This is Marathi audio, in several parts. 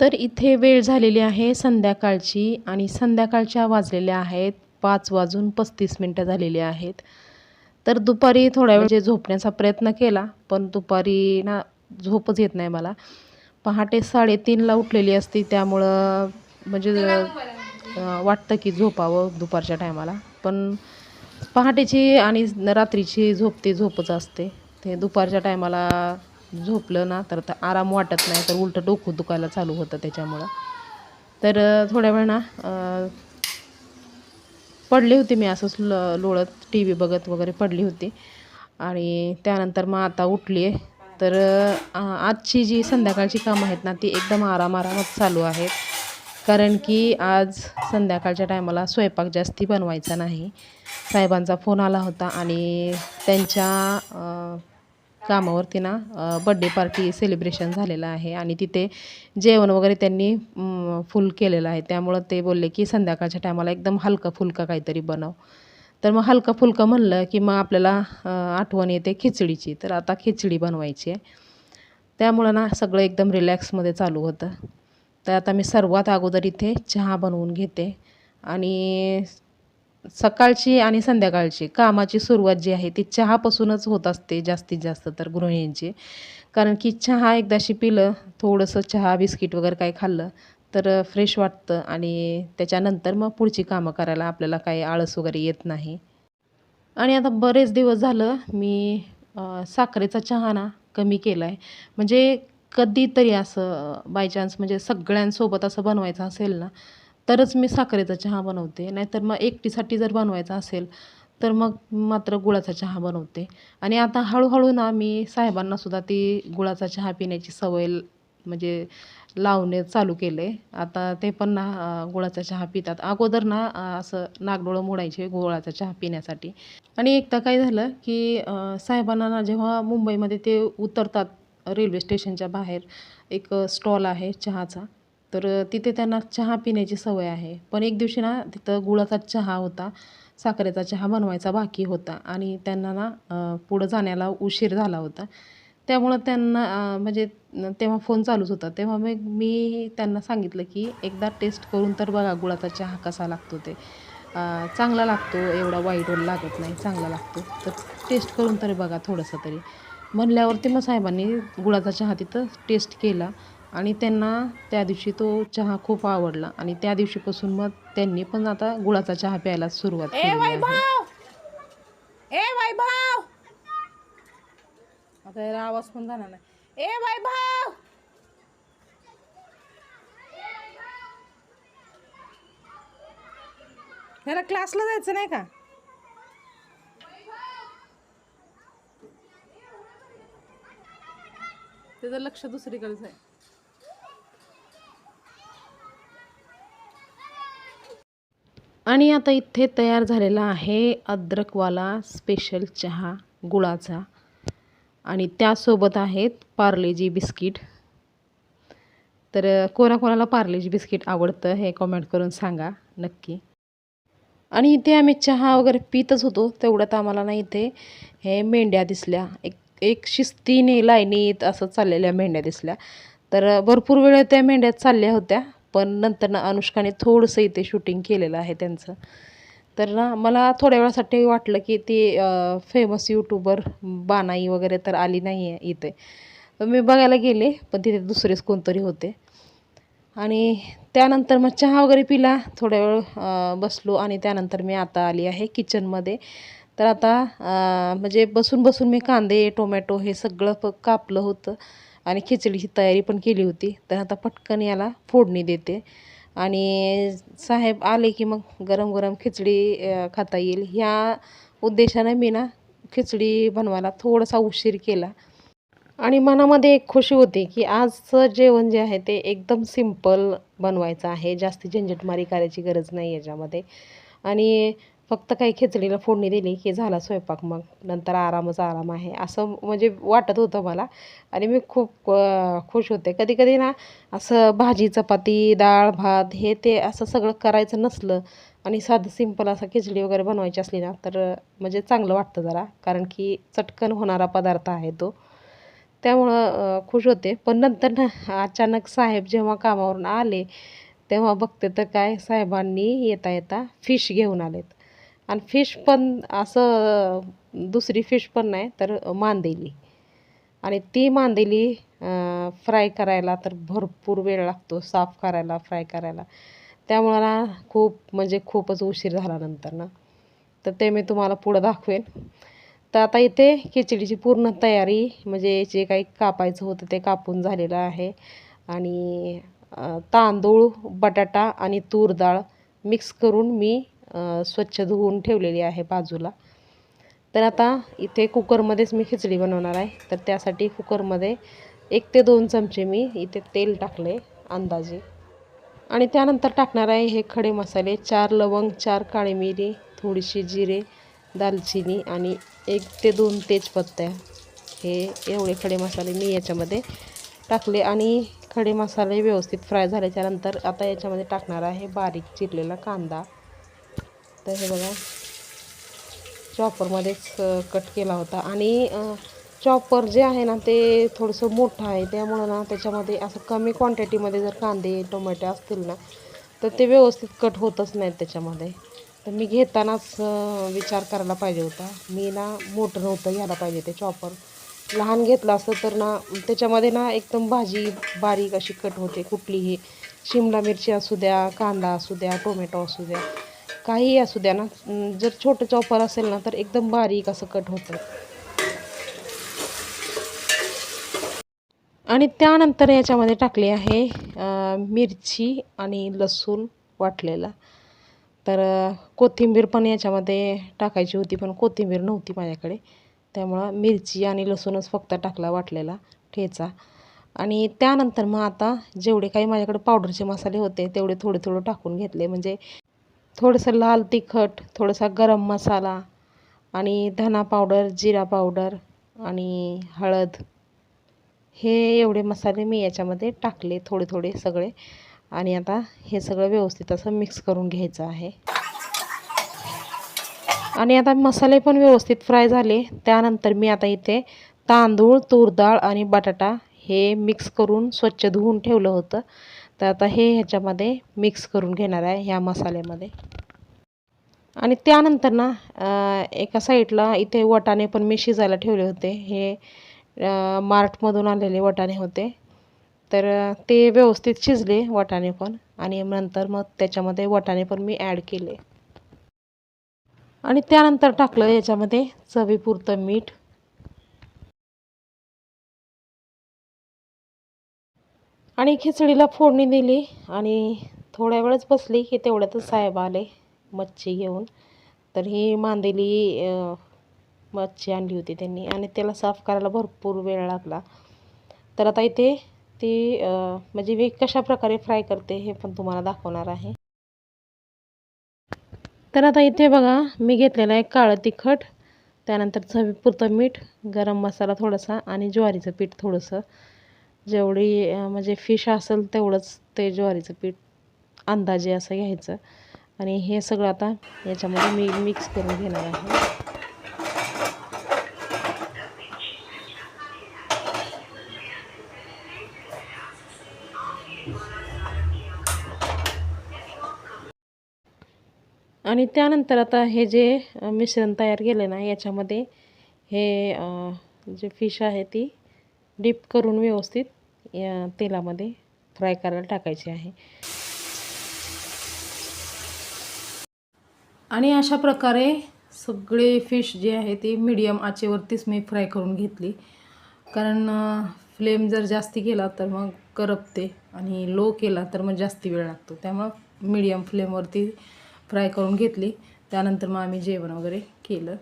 तर इथे वेळ झालेली आहे संध्याकाळची आणि संध्याकाळच्या वाजलेल्या आहेत. पाच वाजून पस्तीस मिनटं झालेली आहेत. तर दुपारी थोड्या वेळ झोपण्याचा प्रयत्न केला पण दुपारी ना झोपच येत नाही मला. पहाटे साडेतीनला उठलेली असती त्यामुळं म्हणजे वाटतं की झोपावं दुपारच्या टायमाला. पण पहाटेची आणि रात्रीची झोप ती झोपच असते. ते दुपारच्या टायमाला झोपलं ना तर तर आराम वाटत नाही तर उलटं डोकं दुखायला चालू होतं त्याच्यामुळं. तर थोड्या वेळ ना पडली होती मी असंच ल लोळत टी व्ही बघत वगैरे पडली होती. आणि त्यानंतर मग आता उठली आहे. तर आजची जी संध्याकाळची कामं आहेत ना ती एकदम आराम आरामात चालू आहेत. कारण की आज संध्याकाळच्या टायमाला स्वयंपाक जास्ती बनवायचा नाही. साहेबांचा फोन आला होता आणि त्यांच्या कामावरती ना बड्डे पार्टी सेलिब्रेशन झालेलं आहे आणि तिथे जेवण वगैरे त्यांनी फुल केलेलं आहे. त्यामुळं ते बोलले की संध्याकाळच्या टायमाला एकदम हलका फुलका काहीतरी बनव. तर मग हलका फुलका म्हणलं की मग आपल्याला आठवण येते खिचडीची. तर आता खिचडी बनवायची आहे. त्यामुळं ना सगळं एकदम रिलॅक्समध्ये चालू होतं. तर आता मी सर्वात अगोदर इथे चहा बनवून घेते. आणि सकाळची आणि संध्याकाळची कामाची सुरुवात जी आहे ती चहापासूनच होत असते जास्तीत जास्त तर गृहिणींची. कारण की चहा एकदाशी पिलं थोडंसं चहा बिस्किट वगैरे काही खाल्लं तर फ्रेश वाटतं आणि त्याच्यानंतर मग पुढची कामं करायला आपल्याला काही आळस वगैरे येत नाही. आणि आता बरेच दिवस झालं मी साखरेचा चहा ना कमी केला आहे म्हणजे कधीतरी असं बाय चान्स म्हणजे सगळ्यांसोबत असं बनवायचं असेल ना तरच मी साखरेचा चहा बनवते. नाहीतर मग एकटीसाठी जर बनवायचा असेल तर मग मात्र गुळाचा चहा बनवते. आणि आता हळूहळू ना मी साहेबांनासुद्धा ती गुळाचा चहा पिण्याची सवय म्हणजे लावणे चालू केले. आता ते पण ना गुळाचा चहा पितात. अगोदर ना असं नागडोळं मोडायचे गुळाचा चहा पिण्यासाठी. आणि एकदा काय झालं की साहेबांना ना जेव्हा मुंबईमध्ये ते उतरतात रेल्वे स्टेशनच्या बाहेर एक स्टॉल आहे चहाचा. तर तिथे त्यांना चहा पिण्याची सवय आहे. पण एक दिवशी ना तिथं गुळाचा चहा होता साखरेचा चहा बनवायचा बाकी होता आणि त्यांना ना पुढं जाण्याला उशीर झाला होता. त्यामुळं त्यांना म्हणजे तेव्हा फोन चालूच होता. तेव्हा मग मी त्यांना सांगितलं की एकदा टेस्ट करून तर बघा गुळाचा चहा कसा लागतो ते. चांगला लागतो एवढा वाईट लागत नाही चांगला लागतो. तर टेस्ट करून तरी बघा थोडंसं तरी. म्हणल्यावरती मग साहेबांनी गुळाचा चहा तिथं टेस्ट केला. आणि त्यांना त्या दिवशी तो चहा खूप आवडला. आणि त्या दिवशीपासून मग त्यांनी पण आता गुळाचा चहा प्यायला सुरुवात ए केली ए वैभव! आता याला आवाज पण जाणार नाही. ए वैभव! ह्याला क्लासला जायचं नाही का? त्याचं लक्ष दुसरीकडेच आहे. आणि आता इथे तयार झालेला आहे अद्रकवाला स्पेशल चहा गुळाचा. आणि त्यासोबत आहेत पार्लेजी बिस्किट. तर कोणाकोणाला पार्लेजी बिस्किट आवडतं हे कमेंट करून सांगा नक्की. आणि इथे आम्ही चहा वगैरे पितच होतो तेवढ्यात आम्हाला ना इथे हे मेंढ्या दिसल्या. एक एक शिस्तीने लाईनीत असं चाललेल्या मेंढ्या दिसल्या. तर भरपूर वेळ त्या मेंढ्या चालल्या होत्या. पण नंतर ना अनुष्काने थोडंसं इथे शूटिंग केलेलं आहे त्यांचं. तर ना मला थोड्या वेळासाठी वाटलं की ती फेमस यूट्यूबर बानाई वगैरे तर आली नाही आहे इथे मी बघायला गेले पण तिथे दुसरेच कोणतरी होते. आणि त्यानंतर मग चहा वगैरे पिला थोड्या वेळ बसलो आणि त्यानंतर मी आता आली आहे किचनमध्ये तर आता म्हणजे बसून बसून मी कांदे टोमॅटो हे सगळं प कापलं होतं. आणि खिचडीची तयारी पण केली होती. तर आता पटकन याला फोडणी देते. आणि साहेब आले की मग गरम गरम खिचडी खाता येईल. ह्या उद्देशानं मी ना खिचडी बनवायला थोडासा उशीर केला. आणि मनामध्ये एक खुशी होती की आजचं जेवण जे आहे ते एकदम सिंपल बनवायचं आहे. जास्ती झंझटमारी करायची गरज नाही याच्यामध्ये. आणि फक्त काही खिचडीला फोडणी दिली की झाला स्वयंपाक मग नंतर आरामच आराम आहे. असं म्हणजे वाटत होतं मला. आणि मी खूप खुश होते. कधी कधी ना असं भाजी चपाती डाळ भात हे ते असं सगळं करायचं नसलं आणि साधं सिंपल असं खिचडी वगैरे बनवायची असली ना तर म्हणजे चांगलं वाटतं जरा. कारण की चटकन होणारा पदार्थ आहे तो. त्यामुळं खुश होते. पण नंतर ना अचानक साहेब जेव्हा कामावरून आले तेव्हा बघते तर काय साहेबांनी येता येता फिश घेऊन आलेत. आणि फिश पण असं दुसरी फिश पण नाही तर मांदेली. आणि ती मांदेली फ्राय करायला तर भरपूर वेळ लागतो साफ करायला फ्राय करायला. त्यामुळं ना खूप म्हणजे खूपच उशीर झाला नंतर ना. तर ते मी तुम्हाला पुढं दाखवेन. तर आता इथे खिचडीची पूर्ण तयारी म्हणजे जे काही कापायचं होतं ते कापून झालेलं आहे. आणि तांदूळ बटाटा आणि तूर डाळ मिक्स करून मी स्वच्छ धुवून ठेवलेली आहे बाजूला. तर आता इथे कुकरमध्येच मी खिचडी बनवणार आहे. तर त्यासाठी कुकरमध्ये एक ते दोन चमचे मी इथे तेल टाकले अंदाजे. आणि त्यानंतर टाकणार आहे हे खडे मसाले चार लवंग चार काळी मिरी थोडीशी जिरे दालचिनी आणि एक ते दोन तेजपत्त्या. हे एवढे खडे मसाले मी याच्यामध्ये टाकले आणि खडे मसाले व्यवस्थित फ्राय झाल्याच्यानंतर आता याच्यामध्ये टाकणार आहे बारीक चिरलेला कांदा. आता हे बघा. चॉपरमध्येच कट केला होता. आणि चॉपर जे आहे ना ते थोडंसं मोठं आहे. त्यामुळं ना त्याच्यामध्ये असं कमी क्वांटिटीमध्ये जर कांदे टोमॅटो असतील ना तर ते व्यवस्थित कट होतच नाहीत त्याच्यामध्ये. तर मी घेतानाच विचार करायला पाहिजे होता. मी ना मोठं नव्हतं घ्यायला पाहिजे ते चॉपर लहान घेतलं असतं तर ना त्याच्यामध्ये ना एकदम भाजी बारीक अशी कट होते. कुठलीही शिमला मिरची असू द्या कांदा असू द्या टोमॅटो असू द्या. काहीही असू द्या ना जर छोटं चॉपर असेल ना तर एकदम बारीक असं कट होतं. आणि त्यानंतर याच्यामध्ये टाकली आहे मिरची आणि लसूण वाटलेला. तर कोथिंबीर पण याच्यामध्ये टाकायची होती पण कोथिंबीर नव्हती माझ्याकडे. त्यामुळं मिरची आणि लसूणच फक्त टाकला वाटलेला ठेचा. आणि त्यानंतर मग आता जेवढे काही माझ्याकडे पावडरचे मसाले होते तेवढे थोडे थोडे टाकून घेतले. म्हणजे थोडंसं लाल तिखट थोडासा गरम मसाला आणि धना पावडर जिरा पावडर आणि हळद. हे एवढे मसाले मी याच्यामध्ये टाकले थोडे थोडे सगळे. आणि आता हे सगळं व्यवस्थित असं मिक्स करून घ्यायचं आहे. आणि आता मसाले पण व्यवस्थित फ्राय झाले. त्यानंतर मी आता इथे तांदूळ तूर डाळ आणि बटाटा हे मिक्स करून स्वच्छ धुवून ठेवलं होतं. तर आता हे ह्याच्यामध्ये मिक्स करून घेणार आहे ह्या मसाल्यामध्ये. आणि त्यानंतर ना एका साईडला इथे वटाणे पण मी शिजायला ठेवले होते. हे मार्टमधून आलेले वटाणे होते. तर ते व्यवस्थित शिजले वटाणे पण. आणि नंतर मग त्याच्यामध्ये वटाणे पण मी ॲड केले. आणि त्यानंतर टाकलं याच्यामध्ये चवीपुरतं मीठ आणि खिचडीला फोडणी दिली आणि थोड्या वेळच बसली की तेवढ्यातच साहेब आले मच्छी घेऊन. तर ही मांदेली मच्छी आणली होती त्यांनी आणि त्याला साफ करायला भरपूर वेळ लागला. तर आता इथे ती म्हणजे मी कशा प्रकारे फ्राय करते हे पण तुम्हाला दाखवणार आहे. तर आता इथे बघा मी घेतलेलं आहे काळं तिखट त्यानंतर चवीपुरतं मीठ गरम मसाला थोडासा आणि ज्वारीचं पीठ थोडंसं. जेवढी म्हणजे फिश असेल तेवढंच ते ज्वारीचं पीठ अंदाजे असं घ्यायचं. आणि हे सगळं आता याच्यामध्ये मी मिक्स करून घेणार आहे. आणि त्यानंतर आता हे जे मिश्रण तयार केले ना याच्यामध्ये हे जे फिश आहे ती डीप करून व्यवस्थित या तेलामध्ये फ्राय करायला टाकायची आहे. आणि अशा प्रकारे सगळे फिश जे आहे ते मीडियम आचेवरतीच मी फ्राय करून घेतली. कारण फ्लेम जर जास्ती केला तर मग करपते आणि लो केला तर मग जास्ती वेळ लागतो. त्यामुळं मीडियम फ्लेमवरती फ्राय करून घेतली. त्यानंतर मग आम्ही जेवण वगैरे केलं.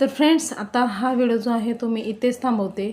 तर फ्रेंड्स आता हा व्हिडिओ जो आहे तो मी इथेच थांबवते.